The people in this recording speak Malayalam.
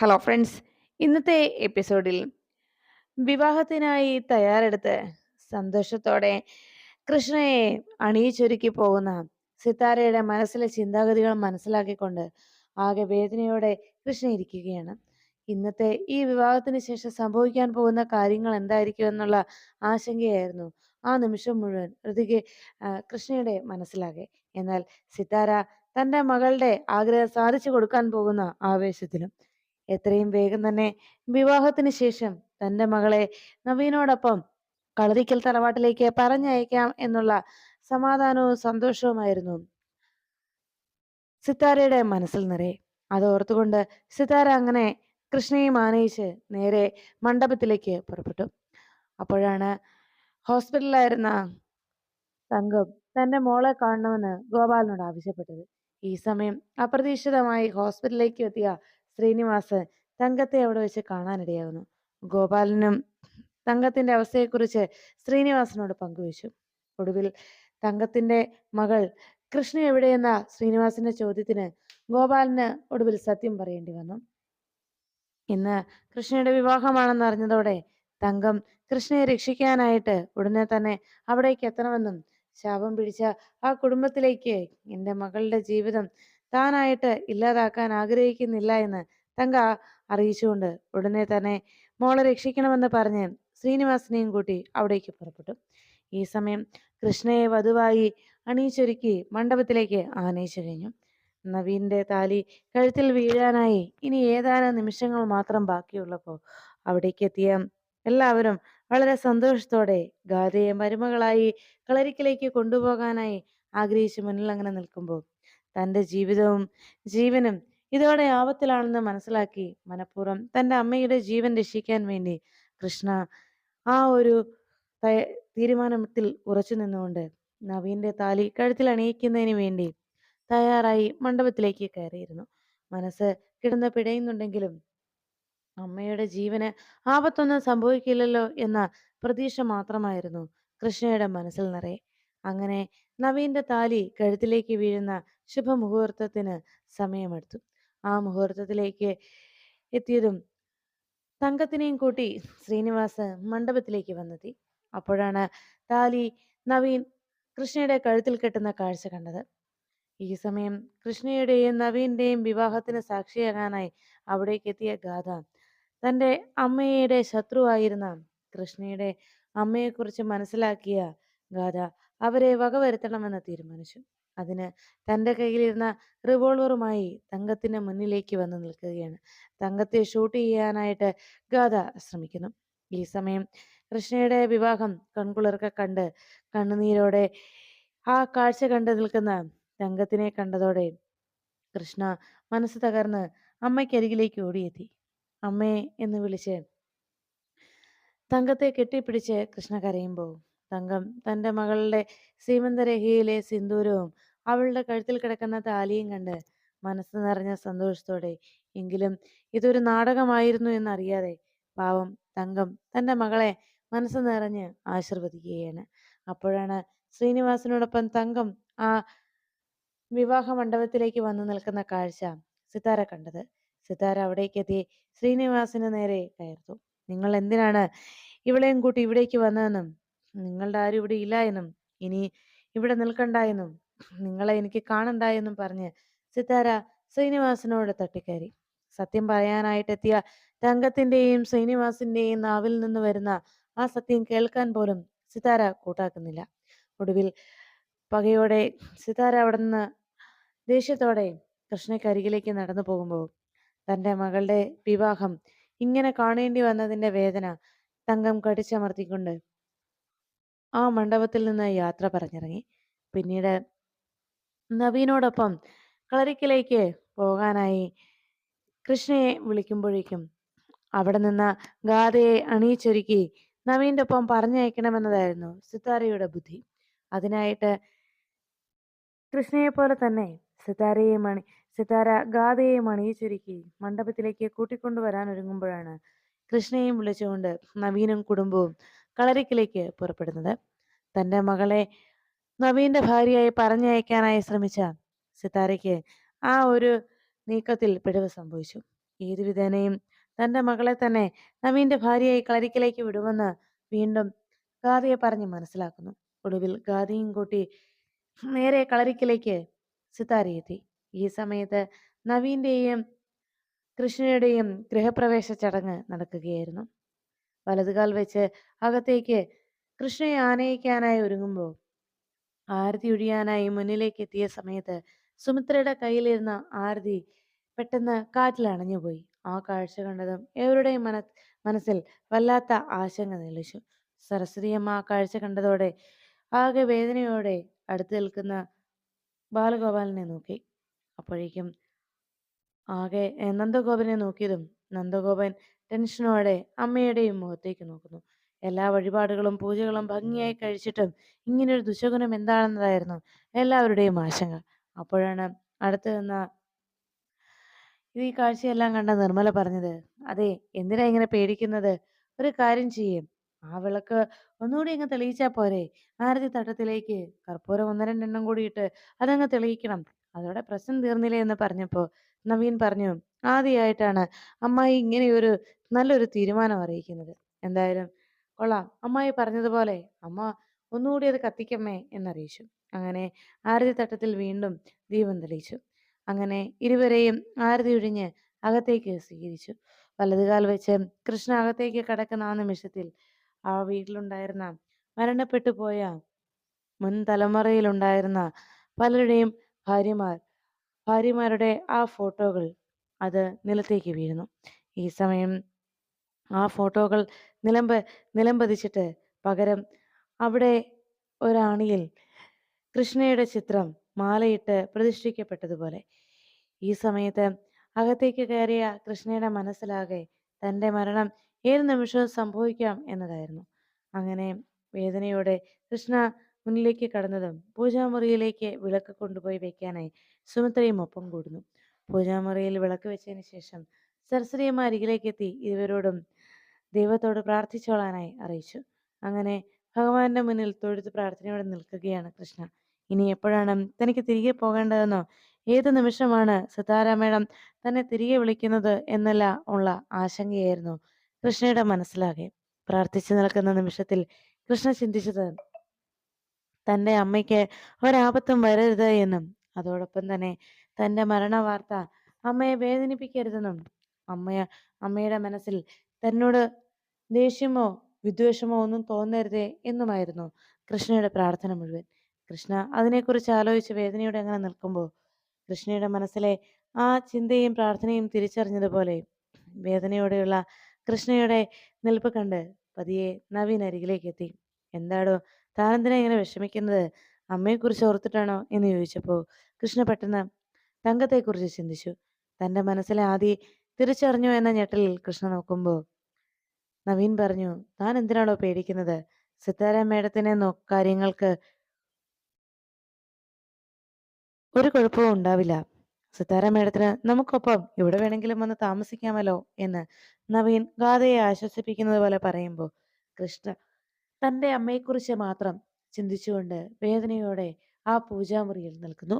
ഹലോ ഫ്രണ്ട്സ് ഇന്നത്തെ എപ്പിസോഡിൽ വിവാഹത്തിനായി തയ്യാറെടുത്ത് സന്തോഷത്തോടെ കൃഷ്ണയെ അണിയിച്ചൊരുക്കി പോകുന്ന സിത്താരയുടെ മനസ്സിലെ ചിന്താഗതികൾ മനസ്സിലാക്കിക്കൊണ്ട് ആകെ വേദനയോടെ കൃഷ്ണ ഇരിക്കുകയാണ്. ഇന്നത്തെ ഈ വിവാഹത്തിന് ശേഷം സംഭവിക്കാൻ പോകുന്ന കാര്യങ്ങൾ എന്തായിരിക്കും എന്നുള്ള ആശങ്കയായിരുന്നു ആ നിമിഷം മുഴുവൻ ഋതിക്ക് കൃഷ്ണയുടെ മനസ്സിലാകെ. എന്നാൽ സിത്താര തന്റെ മകളുടെ ആഗ്രഹം സാധിച്ചു കൊടുക്കാൻ പോകുന്ന ആവേശത്തിലും എത്രയും വേഗം തന്നെ വിവാഹത്തിന് ശേഷം തന്റെ മകളെ നവീനോടൊപ്പം കളരിക്കൽ തറവാട്ടിലേക്ക് പറഞ്ഞയക്കാം എന്നുള്ള സമാധാനവും സന്തോഷവുമായിരുന്നു. സിത്താരയുടെ മനസ്സിൽ നിറയെ. അത് ഓർത്തുകൊണ്ട് സിത്താര അങ്ങനെ കൃഷ്ണയും ആനയിച്ച് നേരെ മണ്ഡപത്തിലേക്ക് പുറപ്പെട്ടു. അപ്പോഴാണ് ഹോസ്പിറ്റലിലായിരുന്ന തങ്കം തന്റെ മോളെ കാണണമെന്ന് ഗോപാലിനോട് ആവശ്യപ്പെട്ടത്. ഈ സമയം അപ്രതീക്ഷിതമായി ഹോസ്പിറ്റലിലേക്ക് എത്തിയ ശ്രീനിവാസ് തങ്കത്തെ അവിടെ വെച്ച് കാണാനിടയാകുന്നു ഗോപാലനും തങ്കത്തിന്റെ അവസ്ഥയെക്കുറിച്ച് ശ്രീനിവാസനോട് പങ്കുവച്ചു. ഒടുവിൽ തങ്കത്തിന്റെ മകൾ കൃഷ്ണ എവിടെയെന്ന ശ്രീനിവാസിന്റെ ചോദ്യത്തിന് ഗോപാലന് ഒടുവിൽ സത്യം പറയേണ്ടി വന്നു. ഇന്ന് കൃഷ്ണയുടെ വിവാഹമാണെന്ന് അറിഞ്ഞതോടെ തങ്കം കൃഷ്ണയെ രക്ഷിക്കാനായിട്ട് ഉടനെ തന്നെ അവിടേക്ക് എത്തണമെന്നും ശാപം പിടിച്ച ആ കുടുംബത്തിലേക്ക് എന്റെ മകളുടെ ജീവിതം താനായിട്ട് ഇല്ലാതാക്കാൻ ആഗ്രഹിക്കുന്നില്ല എന്ന് തങ്ക അറിയിച്ചുകൊണ്ട് ഉടനെ തന്നെ മോളെ രക്ഷിക്കണമെന്ന് പറഞ്ഞ് ശ്രീനിവാസിനെയും കൂട്ടി അവിടേക്ക് പുറപ്പെട്ടു. ഈ സമയം കൃഷ്ണയെ വധുവായി അണിയിച്ചൊരുക്കി മണ്ഡപത്തിലേക്ക് ആനയിച്ചു കഴിഞ്ഞു. നവീന്റെ താലി കഴുത്തിൽ വീഴാനായി ഇനി ഏതാനും നിമിഷങ്ങൾ മാത്രം ബാക്കിയുള്ളപ്പോൾ അവിടേക്ക് എത്തിയ എല്ലാവരും വളരെ സന്തോഷത്തോടെ ഗാഥയെ മരുമകളായി കളരിക്കിലേക്ക് കൊണ്ടുപോകാനായി ആഗ്രഹിച്ച് മുന്നിൽ അങ്ങനെ നിൽക്കുമ്പോൾ തന്റെ ജീവിതവും ജീവനും ഇതോടെ ആപത്തിലാണെന്ന് മനസ്സിലാക്കി മനഃപൂർവം തന്റെ അമ്മയുടെ ജീവൻ രക്ഷിക്കാൻ വേണ്ടി കൃഷ്ണ ആ ഒരു തീരുമാനത്തിൽ ഉറച്ചു നിന്നുകൊണ്ട് നവീന്റെ താലി കഴുത്തിൽ അണിയിക്കുന്നതിന് വേണ്ടി തയ്യാറായി മണ്ഡപത്തിലേക്ക് കയറിയിരുന്നു. മനസ്സ് കിടന്ന് പിടയുന്നുണ്ടെങ്കിലും അമ്മയുടെ ജീവന് ആപത്തൊന്നും സംഭവിക്കില്ലല്ലോ എന്ന പ്രതീക്ഷ മാത്രമായിരുന്നു കൃഷ്ണയുടെ മനസ്സിൽ നിറയെ. അങ്ങനെ നവീന്റെ താലി കഴുത്തിലേക്ക് വീഴുന്ന ശുഭമുഹൂർത്തത്തിന് സമയമെടുത്തു. ആ മുഹൂർത്തത്തിലേക്ക് എത്തിയതും തങ്കത്തിനെയും കൂട്ടി ശ്രീനിവാസ് മണ്ഡപത്തിലേക്ക് വന്നെത്തി. അപ്പോഴാണ് താലി നവീൻ കൃഷ്ണയുടെ കഴുത്തിൽ കെട്ടുന്ന കാഴ്ച കണ്ടത്. ഈ സമയം കൃഷ്ണയുടെയും നവീന്റെയും വിവാഹത്തിന് സാക്ഷിയാകാനായി അവിടേക്ക് എത്തിയ ഗാഥ തന്റെ അമ്മയുടെ ശത്രുവായിരുന്ന കൃഷ്ണയുടെ അമ്മയെക്കുറിച്ച് മനസ്സിലാക്കിയ ഗാഥ അവരെ വകവരുത്തണമെന്ന് തീരുമാനിച്ചു. അതിന് തന്റെ കയ്യിലിരുന്ന റിവോൾവറുമായി തങ്കത്തിന് മുന്നിലേക്ക് വന്ന് നിൽക്കുകയാണ്. തങ്കത്തെ ഷൂട്ട് ചെയ്യാനായിട്ട് ഗാഥ ശ്രമിക്കുന്നു. ഈ സമയം കൃഷ്ണയുടെ വിവാഹം കൺകുളിർക്കെ കണ്ട് കണ്ണുനീരോടെ ആ കാഴ്ച കണ്ടു നിൽക്കുന്ന തങ്കത്തിനെ കണ്ടതോടെ കൃഷ്ണ മനസ്സ് തകർന്ന് അമ്മയ്ക്കരികിലേക്ക് ഓടിയെത്തി. അമ്മേ എന്ന് വിളിച്ച് തങ്കത്തെ കെട്ടിപ്പിടിച്ച് കൃഷ്ണ കരയുമ്പോൾ തങ്കം തന്റെ മകളുടെ സീമന്തരേഖയിലെ സിന്ദൂരവും അവളുടെ കഴുത്തിൽ കിടക്കുന്ന താലിയും കണ്ട് മനസ്സ് നിറഞ്ഞ സന്തോഷത്തോടെ എങ്കിലും ഇതൊരു നാടകമായിരുന്നു എന്നറിയാതെ പാവം തങ്കം തന്റെ മകളെ മനസ്സ് നിറഞ്ഞ് ആശീർവദിക്കുകയാണ്. അപ്പോഴാണ് ശ്രീനിവാസനോടൊപ്പം തങ്കം ആ വിവാഹ മണ്ഡപത്തിലേക്ക് വന്നു നിൽക്കുന്ന കാഴ്ച സിതാര കണ്ടത്. സിതാര അവിടേക്ക് എത്തി ശ്രീനിവാസിന് നേരെ കയർത്തു. നിങ്ങൾ എന്തിനാണ് ഇവളെയും കൂട്ടി ഇവിടേക്ക് വന്നതെന്നും നിങ്ങളുടെ ആരും ഇവിടെ ഇല്ല എന്നും ഇനി ഇവിടെ നിൽക്കണ്ട എന്നും നിങ്ങളെ എനിക്ക് കാണണ്ട എന്നും പറഞ്ഞ് സിതാര ശ്രീനിവാസനോട് തട്ടിക്കയറി. സത്യം പറയാനായിട്ടെത്തിയ തങ്കത്തിന്റെയും ശ്രീനിവാസിന്റെയും നാവിൽ നിന്ന് വരുന്ന ആ സത്യം കേൾക്കാൻ പോലും സിതാര കൂട്ടാക്കുന്നില്ല. ഒടുവിൽ പകയോടെ സിതാര അവിടെ നിന്ന് ദേഷ്യത്തോടെ കൃഷ്ണക്കരികിലേക്ക് നടന്നു പോകുമ്പോൾ തന്റെ മകളുടെ വിവാഹം ഇങ്ങനെ കാണേണ്ടി വന്നതിന്റെ വേദന തങ്കം കടിച്ചമർത്തിക്കൊണ്ട് ആ മണ്ഡപത്തിൽ നിന്ന് യാത്ര പറഞ്ഞിറങ്ങി. പിന്നീട് നവീനോടൊപ്പം കളരിക്കലേക്ക് പോകാനായി കൃഷ്ണയെ വിളിക്കുമ്പോഴേക്കും അവിടെ നിന്ന് ഗാഥയെ അണിയിച്ചൊരുക്കി നവീന്റെ ഒപ്പം പറഞ്ഞയക്കണമെന്നതായിരുന്നു സിത്താരയുടെ ബുദ്ധി. അതിനായിട്ട് കൃഷ്ണയെ പോലെ തന്നെ സിത്താരയെയും അണി സിത്താര ഗാഥയെയും അണിയിച്ചൊരുക്കി മണ്ഡപത്തിലേക്ക് കൂട്ടിക്കൊണ്ടുവരാൻ ഒരുങ്ങുമ്പോഴാണ് കൃഷ്ണയെയും വിളിച്ചുകൊണ്ട് നവീനും കുടുംബവും കളരിക്കിലേക്ക് പുറപ്പെടുന്നത്. തന്റെ മകളെ നവീന്റെ ഭാര്യയായി പറഞ്ഞയക്കാനായി ശ്രമിച്ച സിത്താരയ്ക്ക് ആ ഒരു നീക്കത്തിൽ പിഴവ് സംഭവിച്ചു. ഏതു വിധേനയും തന്റെ മകളെ തന്നെ നവീന്റെ ഭാര്യയായി കളരിക്കിലേക്ക് വിടുമെന്ന് വീണ്ടും ഗാദിയെ പറഞ്ഞ് മനസ്സിലാക്കുന്നു. ഒടുവിൽ ഗാദിയും കൂട്ടി നേരെ കളരിക്കിലേക്ക് സിതാരയെത്തി ഈ സമയത്ത് നവീന്റെയും കൃഷ്ണയുടെയും ഗൃഹപ്രവേശ ചടങ്ങ് നടക്കുകയായിരുന്നു. വലതുകാൽ വെച്ച് അകത്തേക്ക് കൃഷ്ണയെ ആനയിക്കാനായി ഒരുങ്ങുമ്പോൾ ആരതി ഒഴിയാനായി മുന്നിലേക്ക് എത്തിയ സമയത്ത് സുമിത്രയുടെ കയ്യിലിരുന്ന ആരതി പെട്ടെന്ന് കാറ്റിൽ അണഞ്ഞുപോയി ആ കാഴ്ച കണ്ടതും എവരുടെയും മന മനസ്സിൽ വല്ലാത്ത ആശങ്ക നിലച്ചു. സരസ്വതിയമ്മ ആ കാഴ്ച കണ്ടതോടെ ആകെ വേദനയോടെ അടുത്ത് നിൽക്കുന്ന ബാലഗോപാലിനെ നോക്കി. അപ്പോഴേക്കും ആകെ നന്ദഗോപനെ നോക്കിയതും നന്ദഗോപൻ ടെൻഷനോടെ അമ്മയുടെയും മുഖത്തേക്ക് നോക്കുന്നു. എല്ലാ വഴിപാടുകളും പൂജകളും ഭംഗിയായി കഴിച്ചിട്ടും ഇങ്ങനൊരു ദുശകുനം എന്താണെന്നതായിരുന്നു എല്ലാവരുടെയും ആശങ്ക അപ്പോഴാണ് അടുത്ത് നിന്ന ഈ കാഴ്ചയെല്ലാം കണ്ട നിർമ്മല പറഞ്ഞത് അതെ എന്തിനാ ഇങ്ങനെ പേടിക്കുന്നത്? ഒരു കാര്യം ചെയ്യും. ആ വിളക്ക് ഒന്നുകൂടി അങ്ങ് തെളിയിച്ചാ പോരെ. ആരതി തട്ടത്തിലേക്ക് കർപ്പൂരം ഒന്ന് രണ്ടെണ്ണം കൂടി ഇട്ട് അതങ്ങ് തെളിയിക്കണം. അതോടെ പ്രശ്നം തീർന്നില്ലേ എന്ന് പറഞ്ഞപ്പോ നവീൻ പറഞ്ഞു ആദ്യമായിട്ടാണ് അമ്മായി ഒരു നല്ലൊരു തീരുമാനം അറിയിക്കുന്നത്. എന്തായാലും കൊള്ളാം. അമ്മായി പറഞ്ഞതുപോലെ അമ്മ ഒന്നുകൂടി അത് കത്തിക്കമ്മേ എന്നറിയിച്ചു. അങ്ങനെ ആരതി തട്ടത്തിൽ വീണ്ടും ദീപം തെളിയിച്ചു. അങ്ങനെ ഇരുവരെയും ആരതി ഒഴിഞ്ഞ് അകത്തേക്ക് സ്വീകരിച്ചു. വലതുകാൽ വെച്ച് കൃഷ്ണ അകത്തേക്ക് കടക്കുന്ന ആ നിമിഷത്തിൽ ആ വീട്ടിലുണ്ടായിരുന്ന മരണപ്പെട്ടു പോയ മുൻ തലമുറയിലുണ്ടായിരുന്ന പലരുടെയും ഭാര്യമാർ ഭാര്യമാരുടെ ആ ഫോട്ടോകൾ അത് നിലത്തേക്ക് വീഴുന്നു. ഈ സമയം ആ ഫോട്ടോകൾ നിലമ്പ് നിലംപതിച്ചിട്ട് പകരം അവിടെ ഒരാണിയിൽ കൃഷ്ണയുടെ ചിത്രം മാലയിട്ട് പ്രതിഷ്ഠിക്കപ്പെട്ടതുപോലെ. ഈ സമയത്ത് അകത്തേക്ക് കയറിയ കൃഷ്ണയുടെ മനസ്സിലാകെ തന്റെ മരണം ഏത് നിമിഷവും സംഭവിക്കാം എന്നതായിരുന്നു. അങ്ങനെ വേദനയോടെ കൃഷ്ണ മുന്നിലേക്ക് കടന്നതും പൂജാമുറിയിലേക്ക് വിളക്ക് കൊണ്ടുപോയി വെക്കാനായി സുമിത്രയും ഒപ്പം കൂടുന്നു. പൂജാമുറിയിൽ വിളക്ക് വെച്ചതിന് ശേഷം സരസ്വതിയമ്മ അരികിലേക്ക് എത്തി ഇരുവരോടും ദൈവത്തോട് പ്രാർത്ഥിച്ചോളാനായി അറിയിച്ചു. അങ്ങനെ ഭഗവാന്റെ മുന്നിൽ തൊഴുത്ത് പ്രാർത്ഥനയോടെ നിൽക്കുകയാണ് കൃഷ്ണ. ഇനി എപ്പോഴാണ് തനിക്ക് തിരികെ പോകേണ്ടതെന്നോ ഏത് നിമിഷമാണ് സിതാര തന്നെ തിരികെ വിളിക്കുന്നത് എന്നല്ല ഉള്ള ആശങ്കയായിരുന്നു കൃഷ്ണയുടെ മനസ്സിലാകെ. പ്രാർത്ഥിച്ചു നിൽക്കുന്ന നിമിഷത്തിൽ കൃഷ്ണ ചിന്തിച്ചത് തന്റെ അമ്മയ്ക്ക് ഒരാപത്തും വരരുത് എന്നും. അതോടൊപ്പം തന്നെ തന്റെ മരണവാർത്ത അമ്മയെ വേദനിപ്പിക്കരുതെന്നും. അമ്മയ അമ്മയുടെ മനസ്സിൽ തന്നോട് ദേഷ്യമോ വിദ്വേഷമോ ഒന്നും തോന്നരുതേ എന്നുമായിരുന്നു കൃഷ്ണയുടെ പ്രാർത്ഥന മുഴുവൻ. കൃഷ്ണ അതിനെക്കുറിച്ച് ആലോചിച്ച് വേദനയോടെ അങ്ങനെ നിൽക്കുമ്പോൾ കൃഷ്ണയുടെ മനസ്സിലെ ആ ചിന്തയും പ്രാർത്ഥനയും തിരിച്ചറിഞ്ഞതുപോലെ വേദനയോടെയുള്ള കൃഷ്ണയുടെ നിൽപ്പ് കണ്ട് പതിയെ നവീൻ അരികിലേക്ക് എത്തി. എന്താടോ താനെന്തിനാ ഇങ്ങനെ വിഷമിക്കുന്നത്? അമ്മയെക്കുറിച്ച് ഓർത്തിട്ടാണോ എന്ന് ചോദിച്ചപ്പോൾ കൃഷ്ണ പെട്ടെന്ന് തങ്കത്തെക്കുറിച്ച് ചിന്തിച്ചു. തന്റെ മനസ്സിലെ ആദി തിരിച്ചറിഞ്ഞു എന്ന ഞെട്ടലിൽ കൃഷ്ണ നോക്കുമ്പോൾ നവീൻ പറഞ്ഞു താൻ എന്തിനാണോ പേടിക്കുന്നത്? സിത്താര മേഡത്തിനെ നോ കാര്യങ്ങൾക്ക് ഒരു കുഴപ്പവും ഉണ്ടാവില്ല. സിത്താര മേഡത്തിന് നമുക്കൊപ്പം ഇവിടെ വേണമെങ്കിലും വന്ന് താമസിക്കാമല്ലോ എന്ന് നവീൻ ഗാഥയെ ആശ്വസിപ്പിക്കുന്നത് പോലെ പറയുമ്പോൾ കൃഷ്ണ തന്റെ അമ്മയെക്കുറിച്ച് മാത്രം ചിന്തിച്ചുകൊണ്ട് വേദനയോടെ ആ പൂജാമുറിയിൽ നിൽക്കുന്നു.